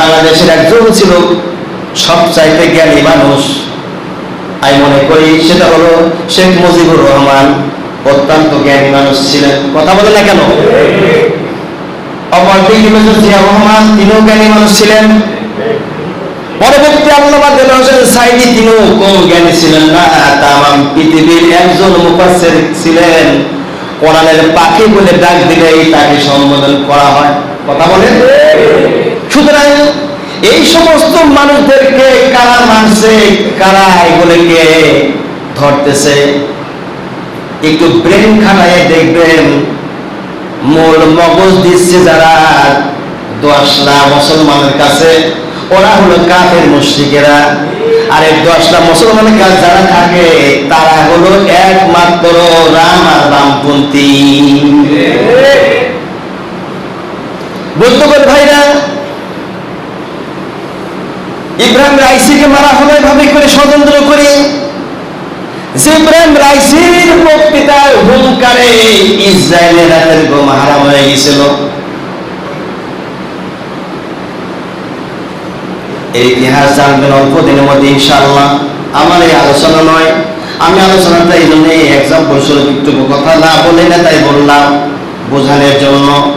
বাংলাদেশের একজন ছিল সবচাইতে জ্ঞানী মানুষ। আমি মনে করি সেটা হলো শেখ মুজিবুর রহমান। অত্যন্ত জ্ঞানী মানুষ ছিলেন। কথা বলে না কেন? জ্ঞানী ছিলেন। পরবর্তী ছিলেন না। তামাম পৃথিবীর একজন ছিলেন। পাখি বলে ডাক তাকে সম্বোধন করা হয় কথা বলেন সুতরাং এই সমস্ত মানুষদেরকে কারা মানছে, কারা এগুলোকে ধরতেছে? একটু ব্রেন খানায় দেখবেন, মূল মগজ দিচ্ছে যারা দশলা মুসলমানের কাছে। ওরা হলো কাফের মুশ্রিকেরা। আর এই দশটা মুসলমানের কাছে যারা থাকে, তারা হলো একমাত্র রাম আর বামপন্থী। বুঝতে পারে ইব্রাহিম রাইসিকে মারা হলো করে ষড়যন্ত্র করে। যে ইব্রাহিম রাইসির বক্তৃতার হুঙ্কারে ইসরায়েলের হয়ে গেছিল এই ইতিহাস জানবেন অল্প দিনের মধ্যে, ইনশাআল্লাহ। আমার এই আলোচনা নয়। আমি আলোচনাটা এই জন্য এক্সাম্পল স্বরূপ একটু কথা না বলে না তাই বললাম, বোঝানোর জন্য।